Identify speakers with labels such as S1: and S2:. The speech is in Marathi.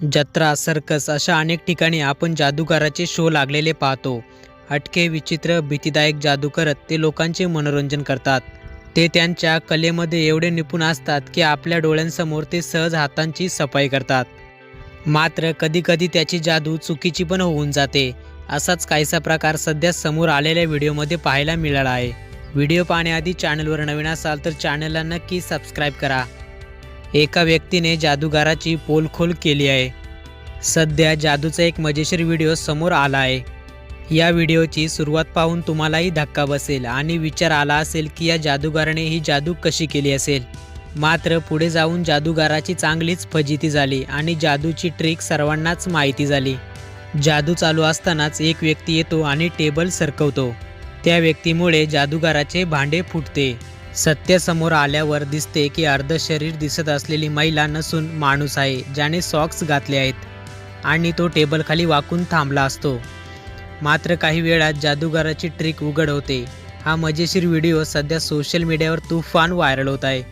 S1: जत्रा सर्कस अशा अनेक ठिकाणी आपण जादूगाराचे शो लागलेले पाहतो. हटके विचित्र भीतीदायक जादू करत ते लोकांचे मनोरंजन करतात. ते त्यांच्या कलेमध्ये एवढे निपुण असतात की आपल्या डोळ्यांसमोर ते सहज हातांची सफाई करतात. मात्र कधीकधी त्याची जादू चुकीची पण होऊन जाते. असाच काहीसा प्रकार सध्या समोर आलेल्या व्हिडिओमध्ये पाहायला मिळाला आहे. व्हिडिओ पाहण्याआधी चॅनलवर नवीन असाल तर चॅनलला नक्की सबस्क्राईब करा. एका व्यक्तीने जादूगाराची पोलखोल केली आहे. सध्या जादूचा एक मजेशीर व्हिडिओ समोर आला आहे. या व्हिडिओची सुरुवात पाहून तुम्हालाही धक्का बसेल आणि विचार आला असेल की या जादूगाराने ही जादू कशी केली असेल. मात्र पुढे जाऊन जादूगाराची चांगलीच फजिती झाली आणि जादूची ट्रिक सर्वांनाच माहिती झाली. जादू चालू असतानाच एक व्यक्ती येतो आणि टेबल सरकवतो. त्या व्यक्तीमुळे जादूगाराचे भांडे फुटते. सत्य समोर आल्यावर दिसते की अर्ध शरीर दिसत असलेली महिला नसून माणूस आहे ज्याने सॉक्स घातले आहेत आणि तो टेबलखाली वाकून थांबला असतो. मात्र काही वेळात जादूगाराची ट्रिक उघड होते. हा मजेशीर व्हिडिओ सध्या सोशल मीडियावर तुफान व्हायरल होत आहे.